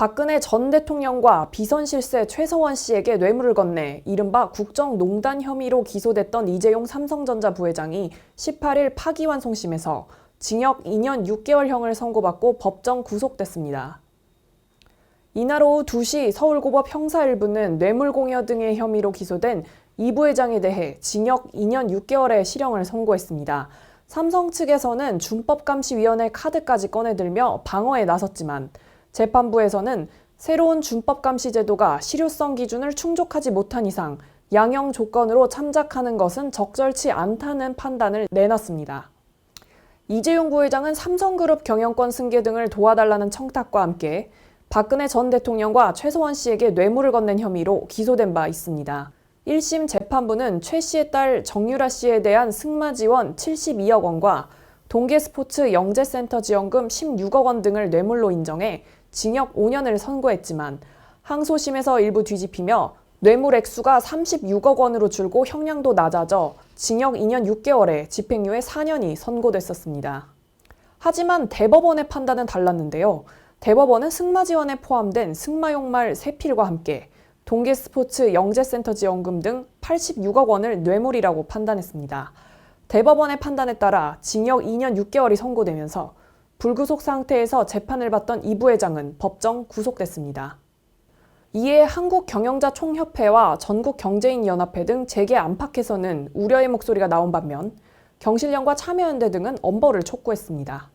박근혜 전 대통령과 비선 실세 최서원 씨에게 뇌물을 건네 이른바 국정농단 혐의로 기소됐던 이재용 삼성전자 부회장이 18일 파기환송심에서 징역 2년 6개월형을 선고받고 법정 구속됐습니다. 이날 오후 2시 서울고법 형사 1부는 뇌물공여 등의 혐의로 기소된 이 부회장에 대해 징역 2년 6개월의 실형을 선고했습니다. 삼성 측에서는 준법감시위원회 카드까지 꺼내들며 방어에 나섰지만 재판부에서는 새로운 준법 감시 제도가 실효성 기준을 충족하지 못한 이상 양형 조건으로 참작하는 것은 적절치 않다는 판단을 내놨습니다. 이재용 부회장은 삼성그룹 경영권 승계 등을 도와달라는 청탁과 함께 박근혜 전 대통령과 최소원 씨에게 뇌물을 건넨 혐의로 기소된 바 있습니다. 1심 재판부는 최 씨의 딸 정유라 씨에 대한 승마 지원 72억 원과 동계 스포츠 영재센터 지원금 16억 원 등을 뇌물로 인정해 징역 5년을 선고했지만 항소심에서 일부 뒤집히며 뇌물 액수가 36억 원으로 줄고 형량도 낮아져 징역 2년 6개월에 집행유예 4년이 선고됐었습니다. 하지만 대법원의 판단은 달랐는데요. 대법원은 승마 지원에 포함된 승마용 말 3필과 함께 동계스포츠 영재센터 지원금 등 86억 원을 뇌물이라고 판단했습니다. 대법원의 판단에 따라 징역 2년 6개월이 선고되면서 불구속 상태에서 재판을 받던 이 부회장은 법정 구속됐습니다. 이에 한국경영자총협회와 전국경제인연합회 등 재계 안팎에서는 우려의 목소리가 나온 반면 경실련과 참여연대 등은 엄벌을 촉구했습니다.